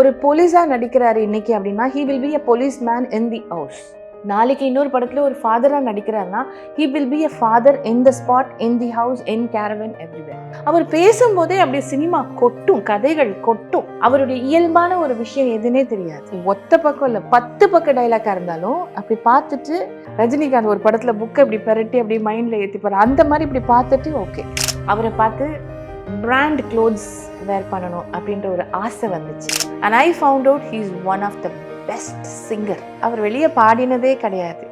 ஒரு போலீஸாக நடிக்கிறாரு இன்னைக்கு அப்படின்னா he will be a police man in the house நாளைக்கு இன்னொரு படத்தில் ஒரு ஃபாதராக நடிக்கிறாருன்னா he will be a father in the spot in the house in caravan everywhere அவர் பேசும்போதே அப்படியே சினிமா கொட்டும் கதைகள் கொட்டும். அவருடைய இயல்பான ஒரு விஷயம் எதுனே தெரியாது. ஒத்த பக்கம் இல்லை பத்து பக்கம் டைலாக்காக இருந்தாலும் அப்படி பார்த்துட்டு ரஜினிகாந்த் ஒரு படத்தில் புக்கை இப்படி பரட்டி அப்படி மைண்டில் ஏற்றி போகிற அந்த மாதிரி இப்படி பார்த்துட்டு ஓகே அவரை பார்த்து பிராண்ட் க்ளோத்ஸ் வேர் பண்ணணும் அப்படின்ற ஒரு ஆசை வந்துச்சு. And I found out he is one of the best singer அவர் வெளியே பாடினதே கிடையாது.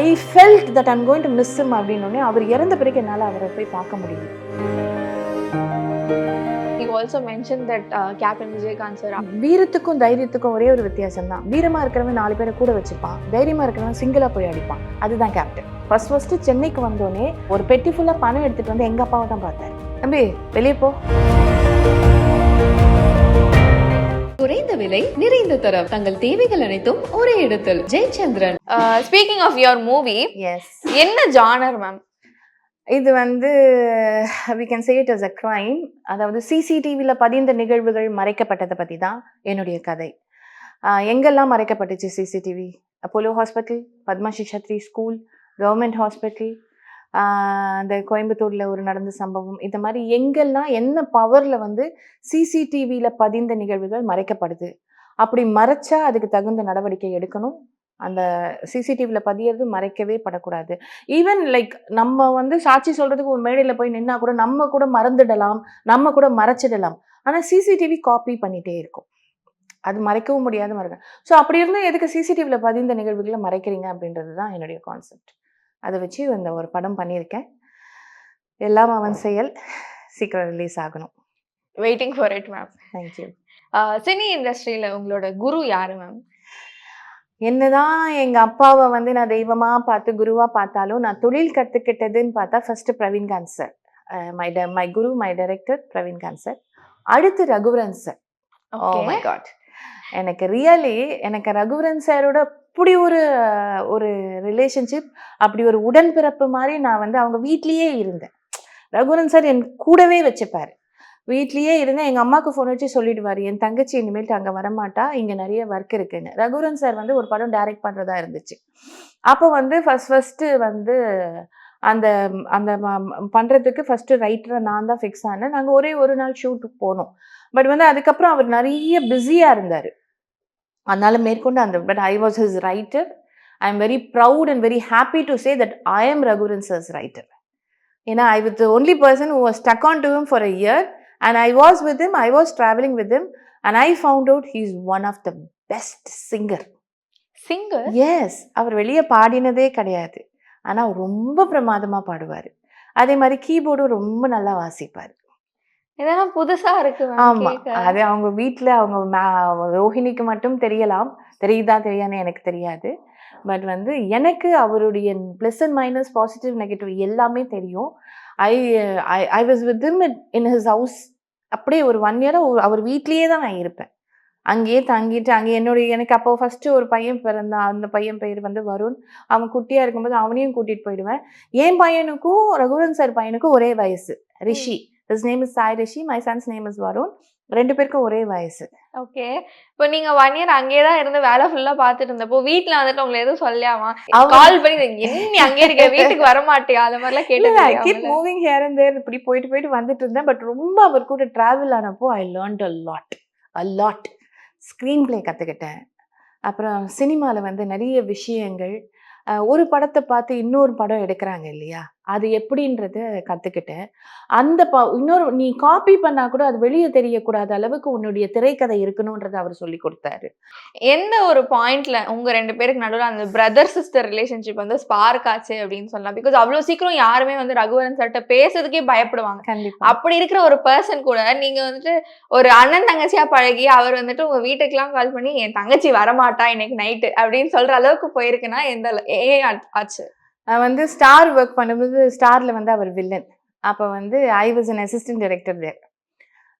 I felt that I'm going to miss him அப்படின்னோடனே அவர் இறந்த பிறகு என்னால் அவரை போய் பார்க்க also mentioned that uh, Captain Vijaykanth sir வீரத்துக்கும் தைரியத்துக்கும் ஒரே ஒரு வித்தியாசம் தான் வீரமா இருக்கிறவன் நாலு பேரை கூட வச்சுப்பான். தைரியமா இருக்கிறவன் சிங்கிளா போய் அடிப்பான். அதுதான் கேப்டன் ஃபர்ஸ்ட் ஃபர்ஸ்ட் சென்னைக்கு வந்தோடனே ஒரு பெட்டி ஃபுல்லா பணம் எடுத்துட்டு வந்து எங்க அப்பாவை தான் பார்த்தாரு. தம்பி வெளியே போ. குறைந்த விலை நிறைந்த தரம். தங்கள் தேவைகள் அனைத்தும் ஒரே இடத்தில். Jayachandran. Speaking of your movie yes என்ன ஜானர் மேம் இது வந்து we can say it as a crime. அதாவது சிசிடிவியில் பதிந்த நிகழ்வுகள் மறைக்கப்பட்டதை பற்றி தான் என்னுடைய கதை. எங்கெல்லாம் மறைக்கப்பட்டுச்சு CCTV Apollo hospital Padma Seshadri school government hospital அந்த கோயம்புத்தூரில் ஒரு நடந்த சம்பவம். இந்த மாதிரி எங்கெல்லாம் என்ன பவரில் வந்து சிசிடிவியில் பதிந்த நிகழ்வுகள் மறைக்கப்படுது? அப்படி மறைச்சா அதுக்கு தகுந்த நடவடிக்கை எடுக்கணும்? அந்த சிசிடிவியில் பதியறது மறைக்கவே படக்கூடாது. ஈவன் லைக் நம்ம வந்து சாட்சி சொல்கிறதுக்கு ஒரு மேடையில் போய் நின்னா கூட நம்ம கூட மறந்துடலாம் நம்ம கூட மறைச்சிடலாம். ஆனால் சிசிடிவி காப்பி பண்ணிகிட்டே இருக்கும். அது மறைக்கவும் முடியாத மறைக்க ஸோ அப்படி இருந்தால் எதுக்கு சிசிடிவியில் பதிந்த நிகழ்வுகளை மறைக்கிறீங்க அப்படின்றது தான் என்னுடைய கான்செப்ட் அதை வச்சு இந்த ஒரு படம் பண்ணியிருக்கேன். எல்லாம் அவன் செயல். சீக்கிரம் ரிலீஸ் ஆகணும். Waiting for it ma'am thank you cine இண்டஸ்ட்ரியில உங்களோட குரு யாரு மேம் என்னதான் எங்க அப்பாவை வந்து நான் தெய்வமா பார்த்து குருவா பார்த்தாலும் நான் தொழில் கத்துக்கிட்டதுன்னு பார்த்தா first Praveenkanth sir my my guru my director Praveenkanth sir அடுத்து Raghuvaran sir oh my God எனக்கு ரியலி எனக்கு ரகுவரன் சாரோட அப்படி ஒரு ஒரு ரிலேஷன்ஷிப் அப்படி ஒரு உடன்பிறப்பு மாதிரி நான் வந்து அவங்க வீட்லேயே இருந்தேன். ரகுவரன் சார் என் கூடவே வச்சுப்பார். வீட்லேயே இருந்தேன். எங்கள் அம்மாவுக்கு ஃபோன் வச்சு சொல்லிடுவார் என் தங்கச்சி இனிமேல்ட்டு அங்கே வரமாட்டா இங்கே நிறைய ஒர்க் இருக்குன்னு. ரகுவரன் சார் வந்து ஒரு படம் டைரக்ட் பண்ணுறதா இருந்துச்சு. அப்போ வந்து ஃபஸ்ட் ஃபஸ்ட்டு வந்து அந்த அந்த பண்றதுக்கு ஃபர்ஸ்ட் ரைட்டரை நான் தான் ஃபிக்ஸ் ஆனேன். நாங்க ஒரே ஒரு நாள் ஷூட்டுக்கு போனோம். பட் வந்து அதுக்கப்புறம் அவர் நிறைய பிஸியா இருந்தாரு. அதனால மேற்கொண்டு அந்த but I was his writer I am very proud and very happy to say that I am Raghuvaran sir's writer ஏன்னா I with only person who was stuck on to him for a year and I was with him I was travelling with him. And I found out he is one of the best singer singer yes அவர் வெளியே பாடினதே கிடையாது. ஆனால் ரொம்ப பிரமாதமாக பாடுவார். அதே மாதிரி கீபோர்டும் ரொம்ப நல்லா வாசிப்பார். இதெல்லாம் புதுசா இருக்கு ma'am ஆமா. கேட்க. அது அவங்க வீட்ல அவங்க மா- ரோஹிணிக்கு மட்டும் தெரியலாம். தெரியுதா தெரியாதுன்னு எனக்கு தெரியாது. பட் வந்து எனக்கு அவருடைய plus and minus positive negative எல்லாமே தெரியும். I I was with in his house. அப்படியே ஒரு ஒன் இயராக அவர் வீட்லேயே தான் நான் இருப்பேன். அங்கேயே தங்கிட்டு அங்கே என்னுடைய எனக்கு அப்போ ஃபர்ஸ்ட் ஒரு பையன் பிறந்தான். அந்த பையன் பேர் வந்து வருண். அவன் குட்டியா இருக்கும்போது அவனையும் கூட்டிட்டு போயிடுவேன். என் பையனுக்கும் ரகுவரன் சார் பையனுக்கும் ஒரே வயசு. Rishi. his name is Sai Rishi my son's name is Varun ரெண்டு பேருக்கும் ஒரே வயசு. ஓகே இப்போ நீங்க ஒன் இயர் அங்கேயே தான் இருந்து வேலை ஃபுல்லா பாத்துட்டு இருந்தப்போ வீட்ல வந்துட்டு உங்களை எதுவும் அவங்க- கால் பண்ணி என்ன நீ அங்கே இருக்க? வீட்டுக்கு வர மாட்டியா? அந்த மாதிரிலாம் I keep get moving here and there இப்படி போயிட்டு போயிட்டு வந்துட்டு இருந்தேன். பட் ரொம்ப அவர் கூட travel ஆனப்போ I learned a lot a lot screenplay கற்றுக்கிட்டேன் அப்புறம் சினிமாவில் வந்து நிறைய விஷயங்கள் ஒரு படத்தை பார்த்து இன்னொரு படம் எடுக்கிறாங்க இல்லையா? அது எப்படின்றத கற்றுக்கிட்டேன் அந்த ப இன்னொரு நீ காப்பி பண்ணா கூட அது வெளியே தெரியக்கூடாத அளவுக்கு உன்னுடைய திரைக்கதை இருக்கணுன்றதை அவர் சொல்லி கொடுத்தாரு. எந்த ஒரு பாயிண்ட்ல உங்க ரெண்டு பேருக்கு நடுவுல அந்த பிரதர் சிஸ்டர் ரிலேஷன்ஷிப் வந்து ஸ்பார்க் ஆச்சு அப்படின்னு சொல்லலாம். பிகாஸ் அவ்வளவு சீக்கிரம் யாருமே வந்து ரகுவரன் சார்ட்ட பேசுறதுக்கே பயப்படுவாங்க. அப்படி இருக்கிற ஒரு பர்சன் கூட நீங்க வந்துட்டு ஒரு அண்ணன் தங்கச்சியா பழகி அவர் வந்துட்டு உங்க வீட்டுக்கெல்லாம் கால் பண்ணி என் தங்கச்சி வரமாட்டா இன்னைக்கு நைட்டு அப்படின்னு சொல்ற அளவுக்கு போயிருக்குன்னா எந்த ஆ- ஆச்சு? வந்து ஸ்டார் ஒர்க் பண்ணும்போது ஸ்டாரில் வந்து அவர் வில்லன் அப்போ வந்து I was an assistant director there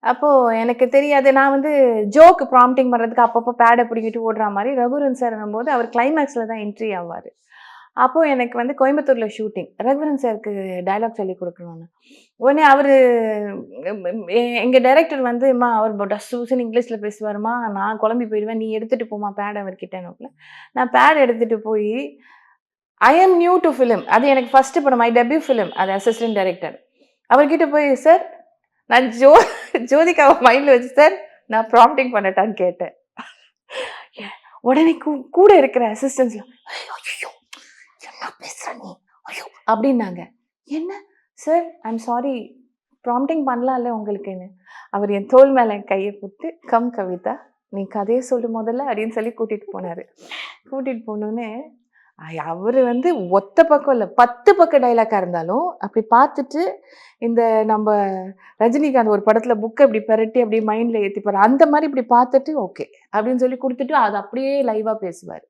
அப்போது எனக்கு தெரியாது நான் வந்து ஜோக்கு ப்ராம்டிங் பண்ணுறதுக்கு அப்பப்போ பேடை பிடிக்கிட்டு ஓடுற மாதிரி ரகுரன் சார் போது அவர் கிளைமேக்ஸில் தான் என்ட்ரி ஆவார். அப்போது எனக்கு வந்து கோயம்புத்தூரில் ஷூட்டிங் ரகுவரன் சாருக்கு டயலாக் சொல்லி கொடுக்கணும்னு. உடனே அவர் எங்கள் டைரக்டர் வந்து அம்மா அவர் டஸ் சூசன் இங்கிலீஷில் பேசுவாருமா நான் குழம்பி போயிடுவேன். நீ எடுத்துகிட்டு போமா பேட் அவர்கிட்ட நான் பேட் எடுத்துகிட்டு போய் I am new to film அது எனக்கு ஃபஸ்ட்டு படம் மை டெபியூ ஃபிலிம் அது அசிஸ்டன்ட் டைரக்டர் அவர்கிட்ட போய் சார் நான் ஜோ ஜோதிகாவை மைண்டில் வச்சு சார் நான் ப்ராம்ப்டிங் பண்ணட்டான்னு கேட்டேன். உடனே கூ- கூட இருக்கிற அசிஸ்டன்ஸ்ல ஐயோ என்ன பேசுற நீ? ஐயோ அப்படின்னாங்க. என்ன? சார் ஐம் சாரி ப்ராம்ப்டிங் பண்ணலாம்ல உங்களுக்குன்னு. அவர் என் தோல் மேலே கையை போட்டு கம் கவிதா நீ கதையை சொல்லு முதல்ல அப்படின்னு சொல்லி கூட்டிகிட்டு போனார். கூட்டிகிட்டு போனோன்னே அவர் வந்து ஒத்த பக்கம் இல்லை பத்து பக்கம் டைலாக்காக இருந்தாலும் அப்படி பார்த்துட்டு இந்த நம்ம ரஜினிகாந்த் ஒரு படத்தில் புக்கை இப்படி பெரட்டி அப்படி மைண்டில் ஏற்றிப்பார் அந்த மாதிரி இப்படி பார்த்துட்டு ஓகே அப்படின்னு சொல்லி கொடுத்துட்டு அது அப்படியே லைவாக பேசுவார்.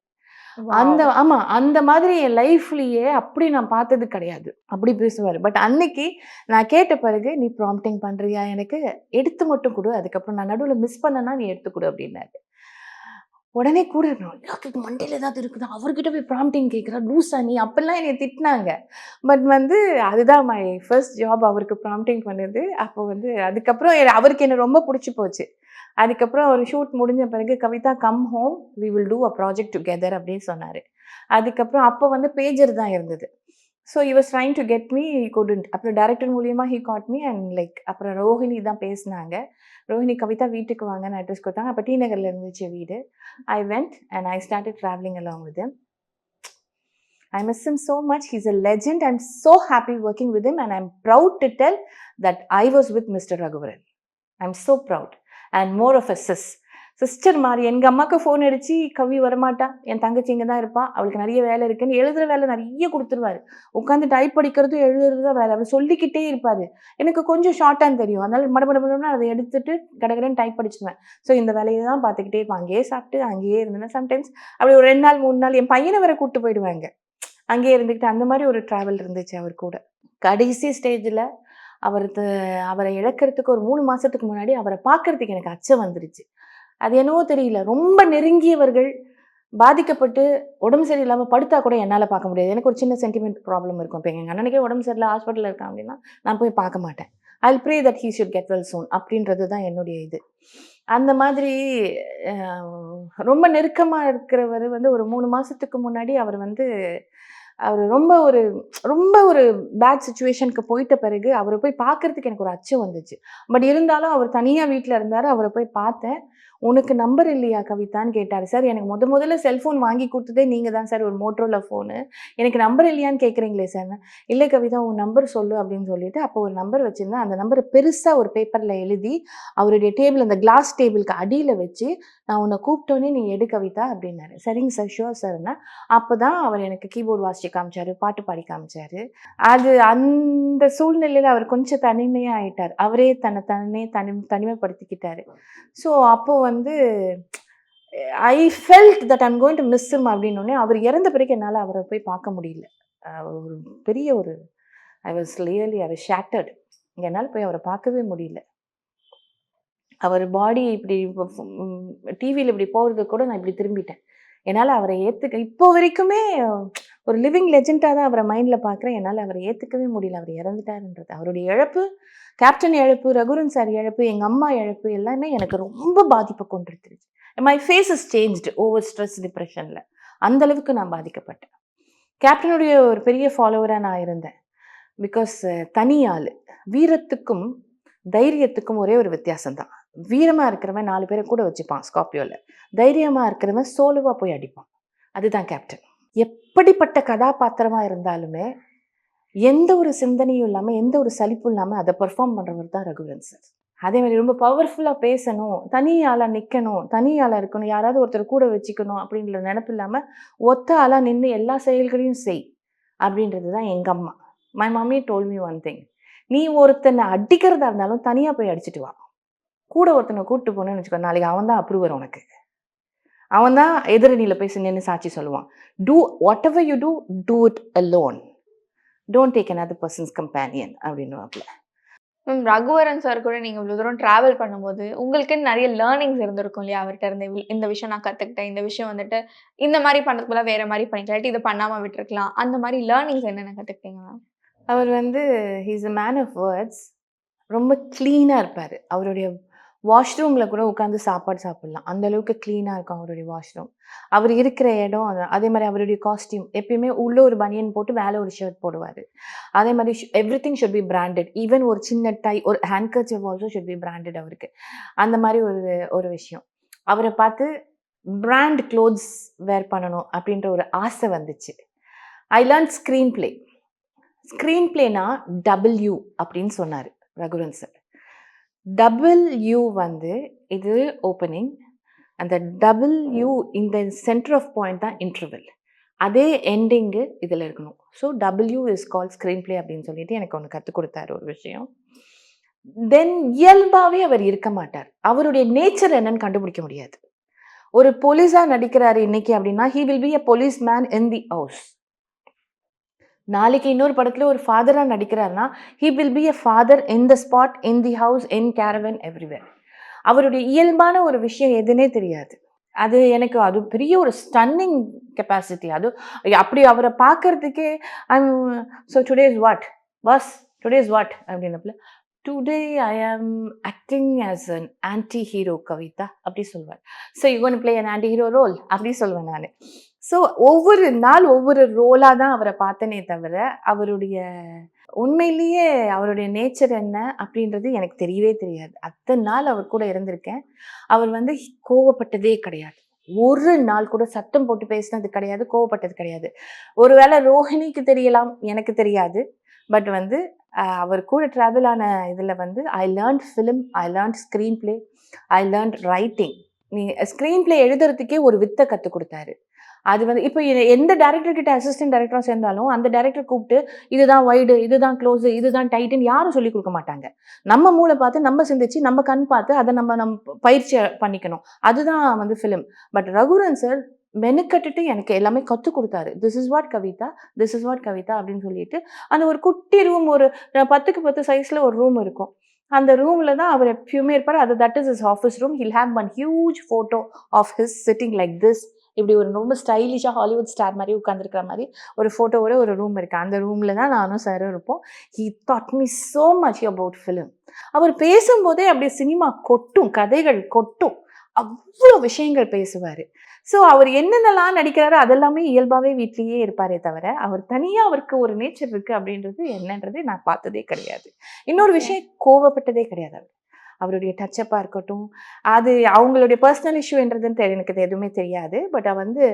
அந்த ஆமா அந்த மாதிரி என் லைஃப்லயே அப்படி நான் பார்த்தது கிடையாது. அப்படி பேசுவார். பட் அன்னைக்கு நான் கேட்ட பிறகு நீ ப்ராம்ப்டிங் பண்றியா எனக்கு? எடுத்து மட்டும் கொடு. அதுக்கப்புறம் நான் நடுவில் மிஸ் பண்ணனா நீ எடுத்து கொடு அப்படின்னாரு. உடனே கூட இருக்கணும் "ஐயோ, மண்டையில் ஏதாவது இருக்குதா? அவர்கிட்ட போய் ப்ராம்ப்டிங் கேட்குறா லூசா நீ. அப்பெல்லாம் என்னை திட்டினாங்க. பட் வந்து அதுதான் மை ஃபர்ஸ்ட் ஜாப் அவருக்கு ப்ராம்ப்டிங் பண்ணுது. அப்போ வந்து அதுக்கப்புறம் அவருக்கு என்ன ரொம்ப பிடிச்சி போச்சு. அதுக்கப்புறம் ஒரு ஷூட் முடிஞ்ச பிறகு Kavitha come home we will do a project together அப்படின்னு சொன்னார். அதுக்கப்புறம் அப்போ வந்து பேஜர் தான் இருந்தது. So use trying to get me couldn't அப்புறம் டேரக்டர் மூலியமாக he got me and like அப்புறம் ரோஹிணி தான் பேசினாங்க ரோஹிணி கவிதா வீட்டுக்கு வாங்கன்னு அட்ரஸ் கொடுத்தாங்க அப்போ டி நகரில் இருந்துச்சு வீடு I went and I started travelling along with I miss him so much he's a legend I am so happy working with him and I'm proud to tell that I was with mister Raghuvaran I am so proud and more of a sis sister மாதிரி எங்கள் அம்மாவுக்கு phone அடித்து கவி வரமாட்டா என் தங்கச்சி இங்கே தான் இருப்பா அவளுக்கு நிறைய வேலை இருக்குன்னு எழுதுகிற வேலை நிறைய கொடுத்துருவாரு. உட்காந்து டைப் படிக்கிறதும் எழுதுறது தான் வேலை அவர் சொல்லிக்கிட்டே இருப்பார். எனக்கு கொஞ்சம் ஷார்ட்டாக தெரியும். அதனால் மட மட மடம்னு அதை எடுத்துட்டு கடகடன்னு டைப் படிச்சுருவேன் ஸோ இந்த வேலையை தான் பார்த்துக்கிட்டே இருப்பேன். அங்கேயே சாப்பிட்டு அங்கேயே இருந்தேன்னா சம்டைம்ஸ் அப்படி ஒரு ரெண்டு நாள் மூணு நாள் என் பையனை வர கூப்பிட்டு போயிடுவாங்க அங்கேயே இருந்துக்கிட்டு அந்த மாதிரி ஒரு ட்ராவல் இருந்துச்சு அவர் கூட. கடைசி ஸ்டேஜில் அவரது அவரை இழக்கிறதுக்கு ஒரு மூணு மாதத்துக்கு முன்னாடி அவரை பார்க்கறதுக்கு எனக்கு அச்சம் வந்துருச்சு. அது என்னவோ தெரியல. ரொம்ப நெருங்கியவர்கள் பாதிக்கப்பட்டு உடம்பு சரியில்லாமல் படுத்தா கூட என்னால் பார்க்க முடியாது. எனக்கு ஒரு சின்ன சென்டிமெண்ட் ப்ராப்ளம் இருக்கும். இப்போ எங்கள் அண்ணனுக்கே உடம்பு சரியில்லை ஹாஸ்பிட்டலில் இருக்கான் அப்படின்னா நான் போய் பார்க்க மாட்டேன். I pray that he should get well soon அப்படின்றது தான் என்னுடைய இது. அந்த மாதிரி ரொம்ப நெருக்கமாக இருக்கிறவர் வந்து ஒரு மூணு மாதத்துக்கு முன்னாடி அவர் வந்து அவர் ரொம்ப ஒரு ரொம்ப ஒரு பேட் சுச்சுவேஷனுக்கு போயிட்ட பிறகு அவரை போய் பார்க்கறதுக்கு எனக்கு ஒரு அச்சம் வந்துச்சு. பட் இருந்தாலும் அவர் தனியாக வீட்டில் இருந்தார். அவரை போய் பார்த்தேன். உனக்கு நம்பர் இல்லையா கவிதான்னு கேட்டார். சார் எனக்கு முத முதல்ல செல்ஃபோன் வாங்கி கொடுத்ததே நீங்கள் தான் சார் ஒரு மோட்ரோல ஃபோனு எனக்கு நம்பர் இல்லையான்னு கேட்குறீங்களே சார். இல்லை கவிதா உன் நம்பர் சொல்லு அப்படின்னு சொல்லிட்டு அப்போ ஒரு நம்பர் வச்சுருந்தேன். அந்த நம்பரை பெருசாக ஒரு பேப்பரில் எழுதி அவருடைய டேபிள் அந்த கிளாஸ் டேபிளுக்கு அடியில் வச்சு நான் உன்னை கூப்பிட்டோன்னே நீ எடு கவிதா அப்படின்னாரு. சரிங்க சார் ஷுவர் சார்னா அப்போ தான் அவர் எனக்கு கீபோர்டு வாசிச்சு காமிச்சாரு பாட்டு பாடி காமிச்சாரு. அது அந்த சூழ்நிலையில் அவர் கொஞ்சம் தனிமையாக ஆயிட்டார். அவரே தன்னை தன்னே தனி தனிமைப்படுத்திக்கிட்டாரு. ஸோ அப்போது வந்து வந்து I felt that I'm going to miss him அப்படின்னோடனே அவர் இறந்த பிறகு என்னால் அவரை போய் பார்க்க முடியல. ஒரு பெரிய ஒரு I was really I was shattered என்னால் போய் அவரை பார்க்கவே முடியல. அவர் பாடி இப்படி டிவியில் இப்படி போகிறது கூட நான் இப்படி திரும்பிட்டேன். என்னால் அவரை ஏற்றுக்க இப்போ வரைக்குமே ஒரு லிவிங் லெஜெண்டாக தான் அவரை மைண்டில் பார்க்குறேன் என்னால் அவரை ஏற்றுக்கவே முடியல. அவர் இறந்துட்டாருன்றது. அவருடைய இழப்பு கேப்டன் இழப்பு ரகுரன் சார் இழப்பு எங்கள் அம்மா இழப்பு எல்லாமே எனக்கு ரொம்ப பாதிப்பை கொண்டிருந்துருச்சு. My face is changed over stress டிப்ரெஷனில் அந்தளவுக்கு நான் பாதிக்கப்பட்டேன். கேப்டனுடைய ஒரு பெரிய ஃபாலோவராக நான் இருந்தேன். பிகாஸ் தனி ஆள். வீரத்துக்கும் தைரியத்துக்கும் ஒரே ஒரு வித்தியாசம்தான். வீரமாக இருக்கிறவன் நாலு பேரை கூட வச்சுப்பான் ஸ்கார்பியோவில் தைரியமாக இருக்கிறவன் சோலுவாக போய் அடிப்பான். அதுதான் கேப்டன் எப்படிப்பட்ட கதாபாத்திரமாக இருந்தாலுமே எந்த ஒரு சிந்தனையும் இல்லாமல் எந்த ஒரு சலிப்பும் இல்லாமல் அதை பெர்ஃபார்ம் பண்ணுறவர் தான் ரகுவரன் சார் அதே மாதிரி ரொம்ப பவர்ஃபுல்லாக பேசணும் தனி ஆளாக நிற்கணும் தனி ஆளாக இருக்கணும் யாராவது ஒருத்தர் கூட வச்சுக்கணும் அப்படின்ற நினப்பு இல்லாமல் ஒத்த ஆளாக நின்று எல்லா செயல்களையும் செய் அப்படின்றது தான் எங்கள் அம்மா. My mummy told me one thing நீ ஒருத்தனை அடிக்கிறதா இருந்தாலும் தனியாக போய் அடிச்சிட்டு வா. கூட ஒருத்தனை கூப்பிட்டு போனேன்னு வச்சுக்கோ நாளைக்கு அவன் தான் அப்ரூவர் உனக்கு. அவன் தான் எதிரணியில் போய் நின்று சாட்சி சொல்லுவான். Do whatever you do do it alone don't take another person's companion அப்படின்னுவாப்புல. Ma'am Raghuvaran sir கூட நீங்க இவ்வளவு தூரம் டிராவல் பண்ணும்போது உங்களுக்குன்னு நிறைய லேர்னிங்ஸ் இருந்திருக்கும் இல்லையா? அவர்கிட்ட இருந்து இந்த விஷயம் நான் கத்துக்கிட்டேன் இந்த விஷயம் வந்துட்டு இந்த மாதிரி பண்றதுக்கு பதிலா வேற மாதிரி பண்ணிக்கலாம் இதை பண்ணாம விட்டுருக்கலாம். அந்த மாதிரி லேர்னிங்ஸ் என்னென்ன கத்துக்கிட்டீங்க மேம்? அவர் வந்து he's a man of words ரொம்ப க்ளீனாக இருப்பார். அவருடைய வாஷ்ரூமில் கூட உட்காந்து சாப்பாடு சாப்பிட்லாம். அந்த அளவுக்கு க்ளீனாக இருக்கும் அவருடைய வாஷ்ரூம் அவர் இருக்கிற இடம் அதே மாதிரி அவருடைய காஸ்டியூம் எப்பயுமே உள்ளே ஒரு பனியன் போட்டு மேலே ஒரு ஷர்ட் போடுவார். அதே மாதிரி everything should be branded even ஒரு சின்ன டை ஒரு handkerchief also should be branded அவருக்கு. அந்த மாதிரி ஒரு ஒரு விஷயம். அவரை பார்த்து பிராண்ட் க்ளோத்ஸ் வேர் பண்ணணும் அப்படின்ற ஒரு ஆசை வந்துச்சு. I learn screenplay screen பிளேனா டபிள்யூ அப்படின்னு சொன்னார் ரகுரன் சார் டபுள் யூ வந்து இது ஓப்பனிங் அந்த டபுள் யூ இந்த சென்டர் ஆஃப் பாயிண்ட் தான் இன்டர்வல் அதே எண்டிங்கு இதில் இருக்கணும். So W is call screenplay அப்படின்னு சொல்லிட்டு எனக்கு ஒன்று கற்றுக் கொடுத்தாரு ஒரு விஷயம். தென் இயல்பாகவே அவர் இருக்க மாட்டார். அவருடைய நேச்சர் என்னன்னு கண்டுபிடிக்க முடியாது. ஒரு போலீஸாக நடிக்கிறாரு இன்னைக்கு அப்படின்னா he will be a police man in the house நாளைக்கு இன்னொரு படத்தில் ஒரு ஃபாதராக நடிக்கிறாருன்னா he will be a father in the spot in the house in caravan everywhere அவருடைய இயல்பான ஒரு விஷயம் எதுனே தெரியாது. அது எனக்கு அது பெரிய ஒரு ஸ்டன்னிங் கெப்பாசிட்டி அது அப்படி அவரை பார்க்கறதுக்கே I'm so today is what boss today is what அப்படின்னப்பல today I am acting as an anti hero Kavitha அப்படி சொல்வார். So you gonna play an anti hero role அப்படி சொல்வேன் நான். ஸோ ஒவ்வொரு நாள் ஒவ்வொரு ரோலாக தான் அவரை பார்த்தனே தவிர அவருடைய உண்மையிலேயே அவருடைய நேச்சர் என்ன அப்படின்றது எனக்கு தெரியவே தெரியாது. அத்தனை நாள் அவர் கூட இருந்திருக்கேன். அவர் வந்து கோவப்பட்டதே கிடையாது. ஒரு நாள் கூட சத்தம் போட்டு பேசினது கிடையாது கோவப்பட்டது கிடையாது. ஒருவேளை ரோஹிணிக்கு தெரியலாம் எனக்கு தெரியாது. பட் வந்து அவர் கூட ட்ராவல் ஆன இதில் வந்து I learned film I learned screenplay I learned writing நீ ஸ்க்ரீன் ப்ளே எழுதுறதுக்கே ஒரு வித்தை கற்றுக் கொடுத்தாரு. அது வந்து இப்போ எந்த டேரக்டர் கிட்ட அசிஸ்டன்ட் டேரக்டராக சேர்ந்தாலும் அந்த டேரக்டர் கூப்பிட்டு இதுதான் வைடு இதுதான் க்ளோஸ் இதுதான் டைட்டுன்னு யாரும் சொல்லி கொடுக்க மாட்டாங்க. நம்ம மூளை பார்த்து நம்ம சிந்திச்சு நம்ம கண் பார்த்து அதை நம்ம நம் பயிற்சி பண்ணிக்கணும். அதுதான் வந்து ஃபிலிம் பட் ரகுரன் சார் மெனுக்கட்டுட்டு எனக்கு எல்லாமே கற்றுக் கொடுத்தாரு. This is what Kavitha this is what Kavitha அப்படின்னு சொல்லிட்டு அந்த ஒரு குட்டி ரூம் ஒரு பத்துக்கு பத்து சைஸில் ஒரு ரூம் இருக்கும். அந்த ரூமில் தான் அவர் எப்பயுமே இருப்பார். அது that is is office room he'll have one huge photo of his sitting like this இப்படி ஒரு ரொம்ப ஸ்டைலிஷாக ஹாலிவுட் ஸ்டார் மாதிரி உட்காந்துருக்கிற மாதிரி ஒரு ஃபோட்டோவோட ஒரு ரூம் இருக்குது அந்த ரூமில் தான் நானும் சாரும் இருப்போம். He taught me so much about film அவர் பேசும்போதே அப்படியே சினிமா கொட்டும் கதைகள் கொட்டும். அவ்வளோ விஷயங்கள் பேசுவார். ஸோ அவர் என்னென்னலாம் நடிக்கிறாரோ அதெல்லாமே இயல்பாகவே வீட்லேயே இருப்பாரே தவிர அவர் தனியாக அவருக்கு ஒரு நேச்சர் இருக்குது அப்படின்றது என்னன்றது நான் பார்த்ததே கிடையாது. இன்னொரு விஷயம் கோவப்பட்டதே கிடையாது அவர் அவருடைய டச்சப்பாக இருக்கட்டும். அது அவங்களுடைய பர்சனல் இஷ்யூன்றதுன்னு எனக்கு எதுவுமே தெரியாது. பட் வந்து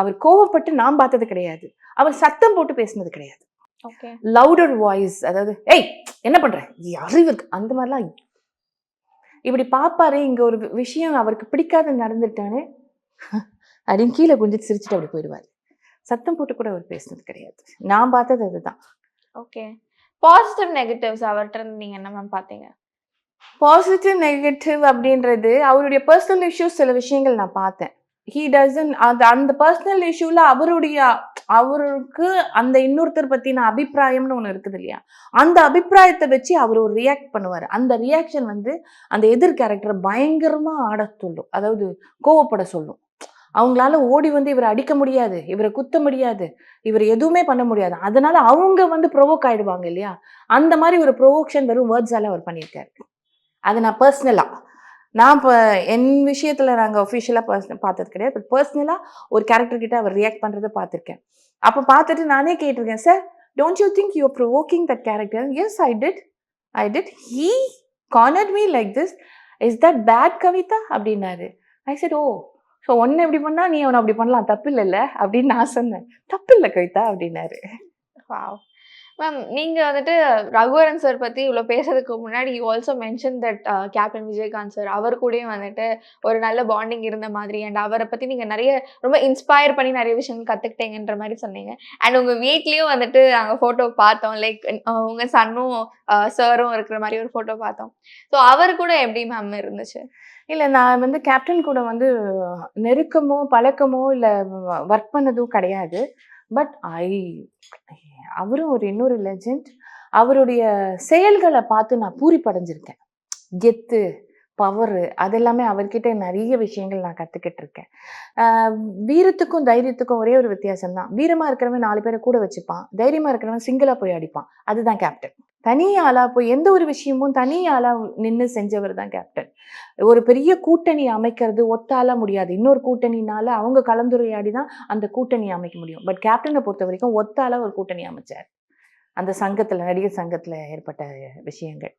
அவர் கோவப்பட்டு நான் பார்த்தது கிடையாது. அவர் சத்தம் போட்டு பேசினது கிடையாது. ஓகே லவுடர் வாய்ஸ் அதாவது ஏய் என்ன பண்ற? அறிவு அந்த மாதிரிலாம் இப்படி பார்ப்பாரு இங்க ஒரு விஷயம் அவருக்கு பிடிக்காத நடந்துட்டானே. அப்படின்னு கீழே குஞ்சிட்டு சிரிச்சுட்டு அப்படி போயிடுவார். சத்தம் போட்டு கூட அவர் பேசினது கிடையாது. நான் பார்த்தது அதுதான். ஓகே பாசிட்டிவ் நெகட்டிவ்ஸ் அவர்கிட்ட இருந்து நீங்க என்ன மேம் பாத்தீங்க பாசிட்டிவ் நெகட்டிவ் அப்படின்றது அவருடைய பர்சனல் இஷ்யூஸ் சில விஷயங்கள் நான் பார்த்தேன். ஹீ டசன் அந்த அந்த பர்சனல் இஷ்யூல அவருடைய அவருக்கு அந்த இன்னொருத்தர் பத்தின அபிப்பிராயம்னு ஒன்று இருக்குது இல்லையா? அந்த அபிப்பிராயத்தை வச்சு அவர் ஒரு ரியாக்ட் பண்ணுவார். அந்த ரியாக்ஷன் வந்து அந்த எதிர் கேரக்டரை பயங்கரமா ஆட சொல்லும் அதாவது கோவப்பட சொல்லும். அவங்களால ஓடி வந்து இவரை அடிக்க முடியாது இவரை குத்த முடியாது இவர் எதுவுமே பண்ண முடியாது. அதனால அவங்க வந்து ப்ரொவோக் ஆயிடுவாங்க இல்லையா? அந்த மாதிரி ஒரு ப்ரொவோக்ஷன் வெறும் வேர்ட்ஸால அவர் பண்ணியிருக்காரு. அது நான் பர்சனலாக நான் இப்போ என் விஷயத்தில் நாங்கள் ஒஃபிஷியலாக பர்சன் பார்த்தது கிடையாது. பட் பர்சனலாக ஒரு கேரக்டர்கிட்ட அவர் ரியாக்ட் பண்ணுறதை பார்த்துருக்கேன். அப்போ பார்த்துட்டு நானே கேட்டிருக்கேன் sir don't you think you provoking that character yes I did I did he cornered me like this is that bad Kavitha அப்படின்னாரு. ஐ சட் ஓ ஸோ ஒன்று இப்படி பண்ணால் நீ அவனை அப்படி பண்ணலாம். தப்பு இல்லைல்ல அப்படின்னு நான் சொன்னேன். தப்பு இல்லை கவிதா அப்படின்னாரு. வாவ் மேம் நீங்கள் வந்துட்டு ரகுவரன் சார் பற்றி இவ்வளோ பேசுறதுக்கு முன்னாடி you also mention that captain Vijayakanth sir அவர் கூடயும் வந்துட்டு ஒரு நல்ல பாண்டிங் இருந்த மாதிரி அண்ட் அவரை பற்றி நீங்கள் நிறைய ரொம்ப இன்ஸ்பயர் பண்ணி நிறைய விஷயங்கள் கற்றுக்கிட்டேங்கன்ற மாதிரி சொன்னீங்க. அண்ட் உங்கள் வீட்லேயும் வந்துட்டு நாங்கள் ஃபோட்டோ பார்த்தோம். லைக் உங்கள் சன்னும் சாரும் இருக்கிற மாதிரி ஒரு ஃபோட்டோ பார்த்தோம். ஸோ அவர் கூட எப்படி மேம் இருந்துச்சு? இல்லை நான் வந்து கேப்டன் கூட வந்து நெருக்கமோ பழக்கமோ இல்லை ஒர்க் பண்ணதும் கிடையாது. பட் ஐ அவரும் ஒரு இன்னொரு லெஜெண்ட் அவருடைய செயல்களை பார்த்து நான் பூரிப்படைஞ்சிருக்கேன். கெத்து பவரு அதெல்லாமே அவர்கிட்ட நிறைய விஷயங்கள் நான் கற்றுக்கிட்டு இருக்கேன் வீரத்துக்கும் தைரியத்துக்கும் ஒரே ஒரு வித்தியாசம் தான் வீரமாக இருக்கிறவன் நாலு பேரை கூட வச்சுப்பான். தைரியமாக இருக்கிறவன் சிங்கிளாக போய் அடிப்பான். அதுதான் கேப்டன் தனி ஆளா போய் எந்த ஒரு விஷயமும் தனி ஆளா நின்று செஞ்சவர் தான் கேப்டன் ஒரு பெரிய கூட்டணி அமைக்கிறது ஒத்தால முடியாது. இன்னொரு கூட்டணினால அவங்க கலந்துரையாடி தான் அந்த கூட்டணி அமைக்க முடியும். பட் கேப்டனை பொறுத்த வரைக்கும் ஒத்தால ஒரு கூட்டணி அமைச்சார். அந்த சங்கத்தில் நடிகர் சங்கத்தில் ஏற்பட்ட விஷயங்கள்.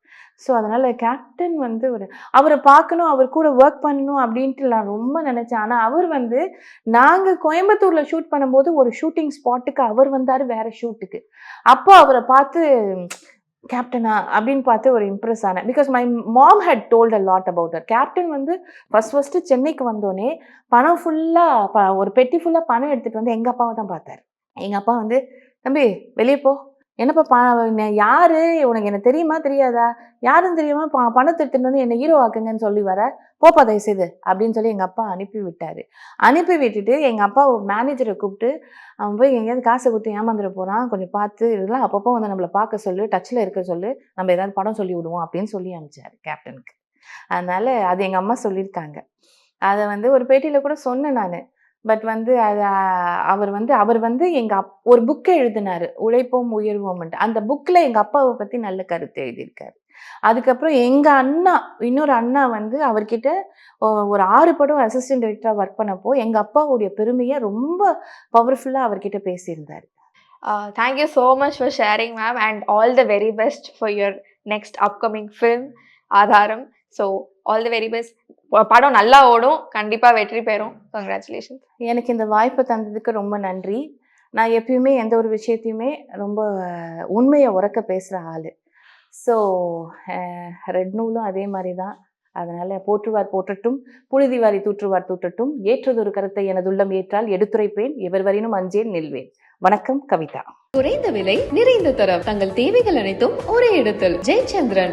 ஸோ அதனால் கேப்டன் வந்து ஒரு அவரை பார்க்கணும் அவர் கூட ஒர்க் பண்ணணும் அப்படின்ட்டு நான் ரொம்ப நினச்சேன். ஆனால் அவர் வந்து நாங்கள் கோயம்புத்தூரில் ஷூட் பண்ணும்போது ஒரு ஷூட்டிங் ஸ்பாட்டுக்கு அவர் வந்தார் வேற ஷூட்டுக்கு அப்போ அவரை பார்த்து கேப்டனா அப்படின்னு பார்த்து ஒரு இம்ப்ரெஸ் ஆனேன் because my mom had told a lot about her captain வந்து ஃபர்ஸ்ட் ஃபஸ்ட்டு சென்னைக்கு வந்தோடனே பணம் ஃபுல்லாக ப ஒரு பெட்டி ஃபுல்லாக பணம் எடுத்துகிட்டு வந்து எங்கள் அப்பாவை தான் பார்த்தாரு. எங்கள் அப்பா வந்து தம்பி வெளியே போ. என்னப்பா ப யார் யாரு? உனக்கு என்ன தெரியுமா? தெரியாதா? யாருன்னு தெரியுமா? ப பணத்தை எடுத்துட்டு வந்து என்னை ஹீரோ ஆக்குங்கன்னு சொல்லி வர போப்பா தயவுசெய்து அப்படின்னு சொல்லி எங்கள் அப்பா அனுப்பி விட்டார் அனுப்பி விட்டுட்டு எங்கள் அப்பா மேனேஜரை கூப்பிட்டு அவன் போய் எங்கேயாவது காசை கொடுத்து ஏமாந்துட போகிறான் கொஞ்சம் பார்த்து இதெல்லாம் அப்பப்போ வந்து நம்மளை பார்க்க சொல்லு டச்சில் இருக்க சொல்லு நம்ம ஏதாவது படம் சொல்லி விடுவோம் அப்படின்னு சொல்லி அனுப்பிச்சார் கேப்டனுக்கு அதனால அது எங்கள் அம்மா சொல்லியிருக்காங்க. அதை வந்து ஒரு பேட்டியில் கூட சொன்னேன் நான். பட் வந்து அது அவர் வந்து அவர் வந்து எங்கள் அப் ஒரு புக்கை எழுதினார். உழைப்போம் உயர்வோம்ன்ட்டு அந்த புக்கில் எங்கள் அப்பாவை பற்றி நல்ல கருத்து எழுதியிருக்காரு. அதுக்கப்புறம் எங்கள் அண்ணா இன்னொரு அண்ணா வந்து அவர்கிட்ட ஒரு ஆறு படம் அசிஸ்டன்ட் டைரக்டராக ஒர்க் பண்ணப்போ எங்கள் அப்பாவுடைய பெருமையை ரொம்ப பவர்ஃபுல்லாக அவர்கிட்ட பேசியிருந்தார். Thank you so much for sharing ma'am and all the very best for your next upcoming film Aadharam so all the very best படம் நல்லா ஓடும். கண்டிப்பாக வெற்றி பெறும். கங்க்ராச்சுலேஷன் எனக்கு இந்த வாய்ப்பை தந்ததுக்கு ரொம்ப நன்றி. நான் எப்பயுமே எந்த ஒரு விஷயத்தையுமே ரொம்ப உண்மையை உறக்க பேசுகிற ஆள். ஸோ ரெட் நூலும் அதே மாதிரி தான். அதனால் போற்றுவார் போற்றட்டும் புழுதிவாரி தூற்றுவார் தூற்றட்டும் ஏற்றதொரு கருத்தை எனதுள்ளம் ஏற்றால் எடுத்துரைப்பேன் எவர் வரினும் அஞ்சேன் நில்வேன். வணக்கம் கவிதா. குறைந்த விலை நிறைந்த தரம். தங்கள் தேவைகள் அனைத்தும் ஒரே இடத்தில். ஜெயச்சந்திரன்.